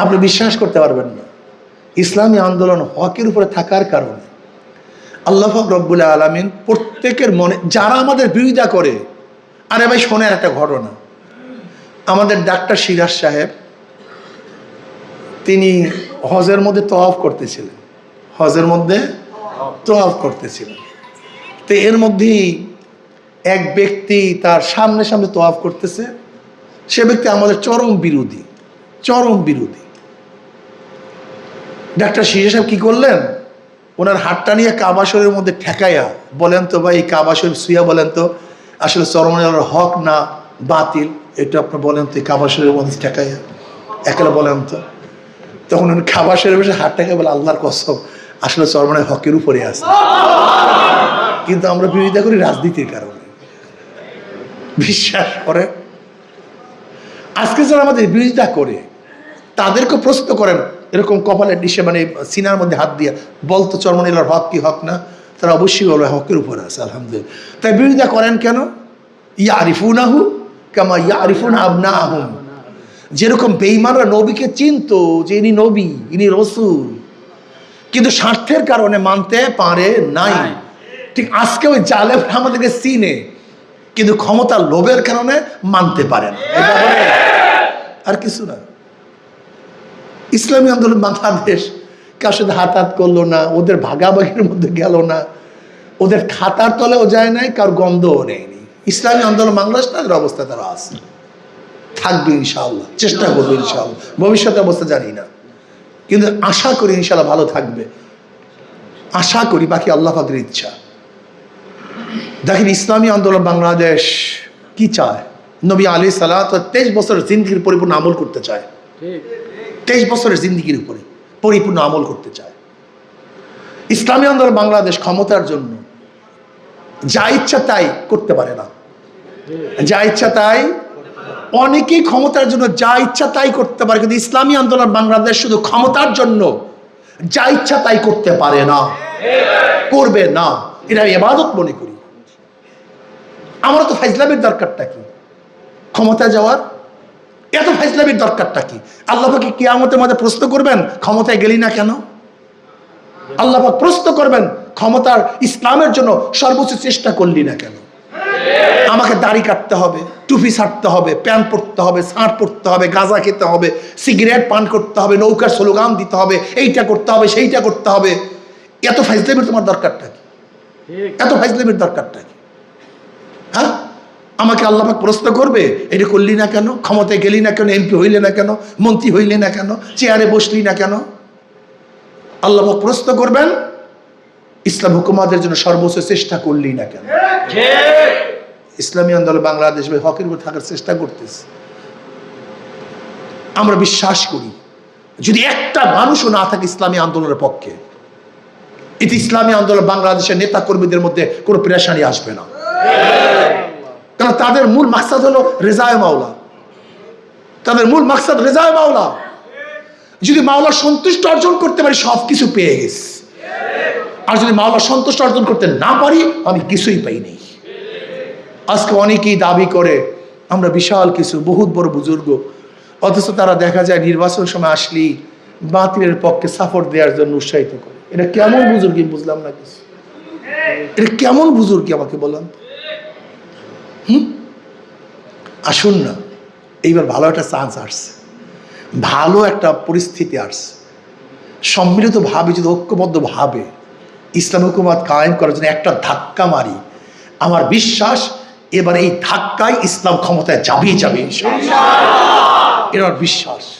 আপনি বিশ্বাস করতে পারবেন না। ইসলামী আন্দোলন হকের উপরে থাকার কারণে। আল্লাহ রব্বুল আলমিন প্রত্যেকের মনে, যারা আমাদের বিরোধিতা করে, আরে ভাই শোনেন একটা ঘটনা। আমাদের ডাক্তার সিরাজ সাহেব, তিনি হজের মধ্যে তওয়াফ করতেছিলেন। হজের মধ্যে তওয়াফ করতেছিলেন। তো এর মধ্যেই এক ব্যক্তি তার সামনে সামনে তওয়াফ করতেছে। সে ব্যক্তি আমাদের চরম বিরোধী চরম বিরোধী। ডাক্তার সিরাজ সাহেব কি করলেন? ওনার হাতটা নিয়ে কাবা শরীরের মধ্যে ঠেকাইয়া বলেন তো ভাই, কাবা শরীর শুয়া বলেন তো, আসলে চরমানের হক না বাতিল? এটা আপনি বলেন তো কাবা শরীরের মধ্যে ঠেকাইয়া। একেলা বলেন তো। তখন উনি খাবার সেরে বসে হাত ঠেকে বলে, আল্লাহর কসম, আসলে চরমানের হকের উপরে আছে। কিন্তু আমরা বিরোধিতা করি রাজনীতির কারণে। বিশ্বাস করে আজকে যারা আমাদের বিরোধিতা করে তাদেরকে প্রশ্ন করেন এরকম কপালের ডিশে মানে সিনার মধ্যে হাত দিয়ে বলতো চরমনিলার হক কি হক না? তারা অবশ্যই বলবে হকের উপরে আছে আলহামদুলিল্লাহ। তাই বিরোধিতা করেন কেন? ইয়া আরিফুনাহু কামা ইয়া আরিফুন আবনা আহম যেরকম বেইমানরা নবীকে চিনতো যে ইনি নবী ইনি রসুল কিন্তু স্বার্থের কারণে মানতে পারে নাই। ঠিক আজকে ওই জালেম আমাদেরকে চিনে কিন্তু ক্ষমতার লোভের কারণে মানতে পারে না। আর কিছু না। ইসলামী আন্দোলন বাংলাদেশ। কার সাথে হাত হাত করল না, ওদের ভাগাভাগির মধ্যে গেল না। ওদের খাতার তলেও যায় নাই, কার গন্ধও নেয়নি ইসলামী আন্দোলন বাংলাদেশ, তাদের অবস্থা তারা আছে। থাকবে ইনশাআল্লাহ, চেষ্টা করবে ইনশাআল্লাহ। ভবিষ্যতে অবস্থা জানি না। কিন্তু আশা করি ইনশাআল্লাহ ভালো থাকবে। আশা করি, বাকি আল্লাহ পাকের ইচ্ছা। দেখেন, ইসলামী আন্দোলন বাংলাদেশ কি চায়? নবী আলী সালাহ তেইশ বছরের জিন্দগির পরিপূর্ণ আমল করতে চায়। তেইশ বছরের জিন্দগির উপরে পরিপূর্ণ আমল করতে চায়। ইসলামী আন্দোলন বাংলাদেশ ক্ষমতার জন্য যা ইচ্ছা তাই করতে পারে না। যা ইচ্ছা তাই, অনেকেই ক্ষমতার জন্য যা ইচ্ছা তাই করতে পারে, কিন্তু ইসলামী আন্দোলন বাংলাদেশ শুধু ক্ষমতার জন্য যা ইচ্ছা তাই করতে পারে না। করবে না। এটা আমি এবাদত মনে করি। আমার তো ফাইজলামের দরকারটা কি? ক্ষমতা যাওয়ার এত ফাইজলামের দরকারটা কি? আল্লাহকে কিয়ামতের মধ্যে প্রশ্ন করবেন ক্ষমতায় গেলি না কেন? আল্লাহ প্রশ্ন করবেন ক্ষমতার ইসলামের জন্য সর্বোচ্চ চেষ্টা করলি না কেন? আমাকে দাড়ি কাটতে হবে টুপি ছাড়তে হবে প্যান্ট পরতে হবে শার্ট পরতে হবে গাঁজা খেতে হবে সিগারেট পান করতে হবে নৌকার স্লোগান দিতে হবে এইটা করতে হবে সেইটা করতে হবে। এত ফাইজলামের তোমার দরকারটা কি? এত ফাইজলামের দরকারটা কি? হ্যাঁ? আমাকে আল্লাহাক প্রশ্ন করবে এটা করলি না কেন? ক্ষমতায় গেলি না কেন? এমপি হইলে না কেন? মন্ত্রী হইলে না কেন? চেয়ারে বসলি না কেন? আল্লাহাক প্রশ্ন করবেন ইসলাম হুকুমাদের জন্য সর্বোচ্চ চেষ্টা করলি না কেন? ইসলামী আন্দোলন বাংলাদেশ হকের উপর থাকার চেষ্টা করতেছে। আমরা বিশ্বাস করি যদি একটা মানুষও না থাকে ইসলামী আন্দোলনের পক্ষে এতে ইসলামী আন্দোলন বাংলাদেশের নেতা কর্মীদের মধ্যে কোনো প্রেশানি আসবে না। কারণ তাদের মূল মাকসাদ হলো রেজায় মাওলা। তাদের মূল মাকসাদ রেজায় মাওলা। যদি মাওলা সন্তুষ্ট অর্জন করতে পারি সব কিছু পেয়ে গেছি। আর যদি মাওলা সন্তুষ্ট অর্জন করতে না পারি, আমি কিছুই পাইনি আজকে অনেকেই দাবি করে, আমরা বিশাল কিছু, বহুত বড় বুজুর্গ। অথচ তারা দেখা যায় নির্বাচন সময় আসলেই বাতিলের পক্ষে সাপোর্ট দেওয়ার জন্য উৎসাহিত করে। এটা কেমন বুজুর্গি বুঝলাম না কিছু। এটা কেমন বুজুর্গি আমাকে বললাম হুম? আসুন না। এইবার ভালো একটা চান্স আসছে। ভালো একটা পরিস্থিতি আসছে। সম্মিলিতভাবে যদি ঐক্যবদ্ধভাবে ইসলাম হুকুমাত কায়েম করার জন্য একটা ধাক্কা মারি, আমার বিশ্বাস এবার এই ধাক্কায় ইসলাম ক্ষমতায় যাবেই যাবে এর বিশ্বাস।